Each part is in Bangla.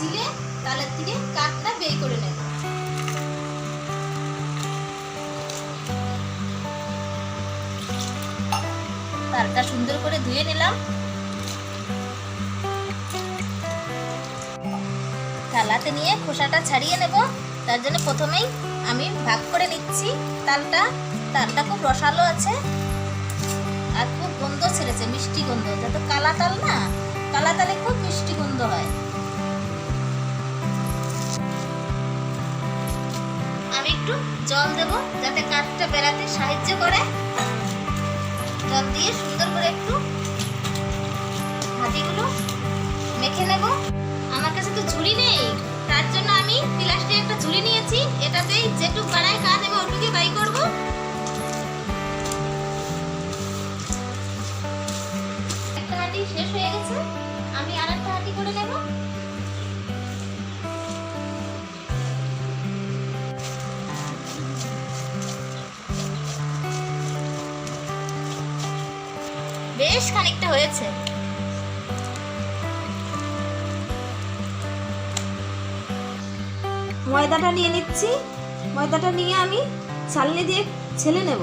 ঝিলে তালের থেকে কাঠটা বের করে নেব। তালটা সুন্দর করে ধুয়ে নিলাম। থালাতে নিয়ে খোসাটা ছাড়িয়ে নেব। তার জন্য প্রথমেই আমি ভাগ করে নিচ্ছি তালটা। তালটা খুব রসালো আছে আর খুব গন্ধ ছেড়েছে, মিষ্টি গন্ধ। যত কালা তাল না, কালা তালে খুব মিষ্টি গন্ধ একটু জল দেব যাতে কাঠটা বেড়াতে সাহায্য করে। জল দিয়ে সুন্দর করে একটু হাতিগুলো মেখে নেব। আমার কাছে তো ঝুড়ি নেই, তার জন্য আমি প্লাস্টিক একটা ঝুড়ি নিয়েছি। এটাতেই যেটুকু বাড়ায় কাজ আমি ওটুকুই বাই করব। বেশ খানিকটা হয়েছে। ময়দাটা নিয়ে নিচ্ছি। ময়দাটা নিয়ে আমি চালনি দিয়ে ছেলে নেব।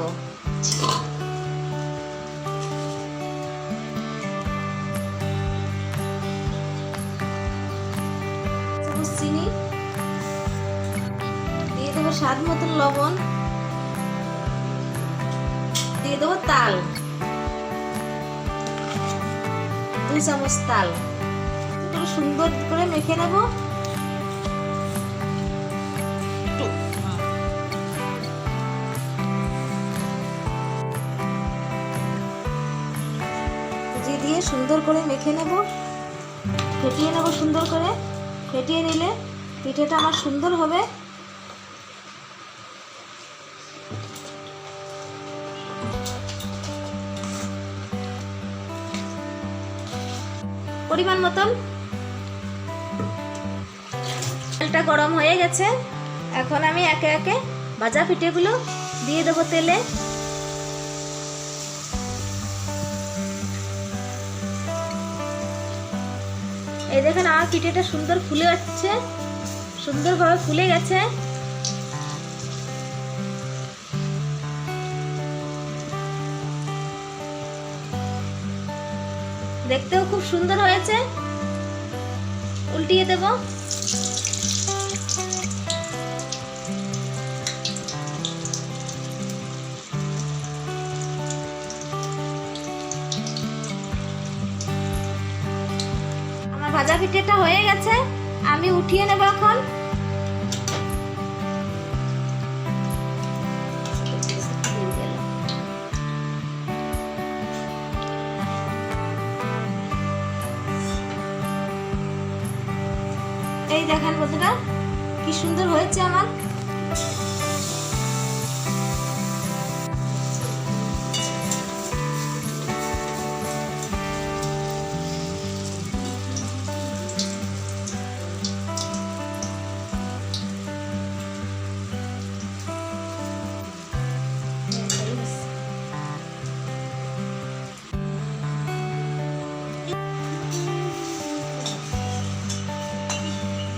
চিনি। দিয়ে দেবো স্বাদ মতন লবণ। দিয়ে দেবো তাল। দুই চামচ তাল। সুন্দর করে মেখে নেব। সুজি দিয়ে সুন্দর করে মেখে নেব। ফেটিয়ে নেব সুন্দর করে। ফেটিয়ে নিলে পিঠেটা আমার সুন্দর হবে। পরিমাণ মতন। তেলটা গরম হয়ে গেছে। এখন আমি একে একে ভাজা পিঠেগুলো দিয়ে দেবো তেলে। এই দেখেন আমার পিঠেটা সুন্দর ফুলে যাচ্ছে সুন্দরভাবে ফুলে গেছে। দেখতেও খুব সুন্দর হয়েছে। উল্টিয়ে দেব। আমার ভাজা পিঠেটা হয়ে গেছে। আমি উঠিয়ে নেব এখন। এই দেখেন কতটা? কি সুন্দর হয়েছে আমার।